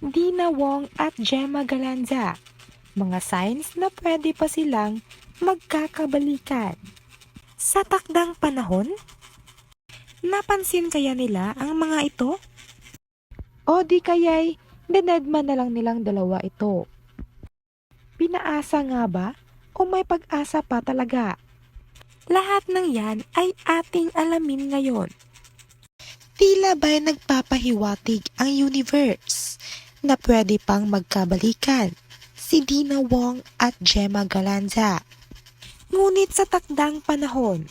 Dina Wong at Gemma Galanza. Mga signs na pwede pa silang magkakabalikan. Sa takdang panahon, napansin kaya nila ang mga ito? O di kaya'y dinedma na lang nilang dalawa ito? Pinaasa nga ba o may pag-asa pa talaga? Lahat ng yan ay ating alamin ngayon. Tila ba'y nagpapahiwatig ang universe na pwede pang magkabalikan si Dina Wong at Gemma Galanza. Ngunit sa takdang panahon,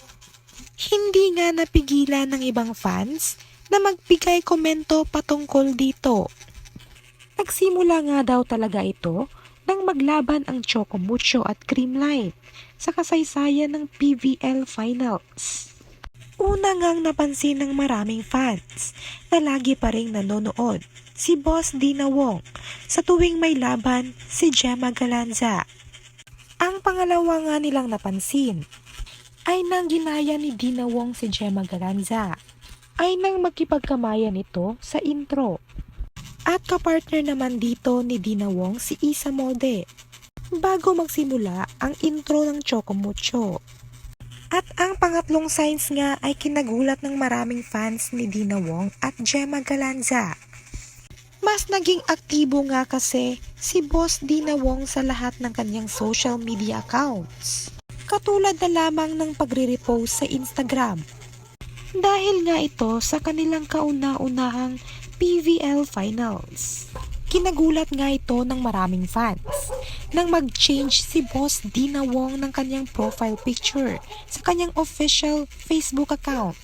hindi nga napigilan ng ibang fans na magbigay komento patungkol dito. Nagsimula nga daw talaga ito nang maglaban ang Chocomucho at Creamline sa kasaysayan ng PVL Finals. Una ngang napansin ng maraming fans na lagi pa rin nanonood si Boss Dina Wong sa tuwing may laban si Gemma Galanza. Ang pangalawa nga nilang napansin ay nang ginaya ni Dina Wong si Gemma Galanza ay nang magkipagkamayan ito sa intro. At kapartner naman dito ni Dina Wong si Isa Mode bago magsimula ang intro ng Chocomucho. At ang pangatlong signs nga ay kinagulat ng maraming fans ni Dina Wong at Gemma Galanza. Mas naging aktibo nga kasi si Boss Dina Wong sa lahat ng kanyang social media accounts. Katulad na lamang ng pagre-repost sa Instagram. Dahil nga ito sa kanilang kauna-unahang PVL Finals. Kinagulat nga ito ng maraming fans nang mag-change si Boss Dina Wong ng kanyang profile picture sa kanyang official Facebook account.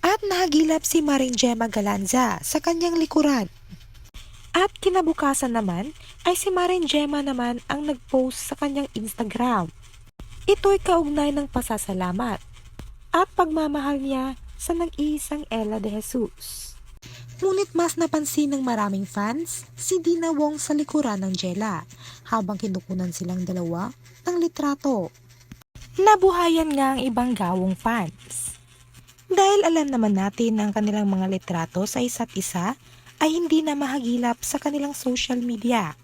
At nahagilap si Maring Gemma Galanza sa kanyang likuran. At kinabukasan naman ay si Maring Gemma naman ang nag-post sa kanyang Instagram. Ito'y kaugnay ng pasasalamat at pagmamahal niya sa nag-iisang Ella de Jesus. Ngunit mas napansin ng maraming fans si Dina Wong sa likuran ng Jella habang kinukunan silang dalawa ng litrato. Nabuhayan nga ang ibang gawong fans. Dahil alam naman natin na ang kanilang mga litrato sa isa't isa ay hindi na mahagilap sa kanilang social media.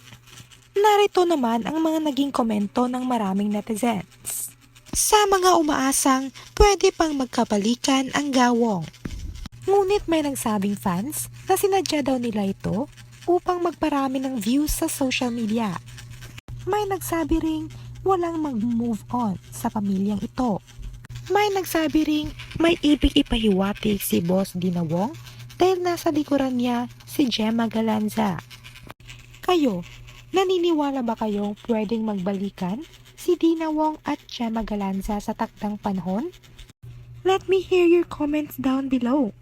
Narito naman ang mga naging komento ng maraming netizens. Sa mga umaasang pwede pang magkabalikan ang gawong. Ngunit may nagsabing fans na sinadya daw nila ito upang magparami ng views sa social media. May nagsabi ring walang mag-move on sa pamilyang ito. May nagsabi ring may ibig ipahiwatig si Boss Dina Wong dahil nasa likuran niya si Gemma Galanza. Kayo, naniniwala ba kayong pwedeng magbalikan si Dina Wong at Gemma Galanza sa takdang panahon? Let me hear your comments down below.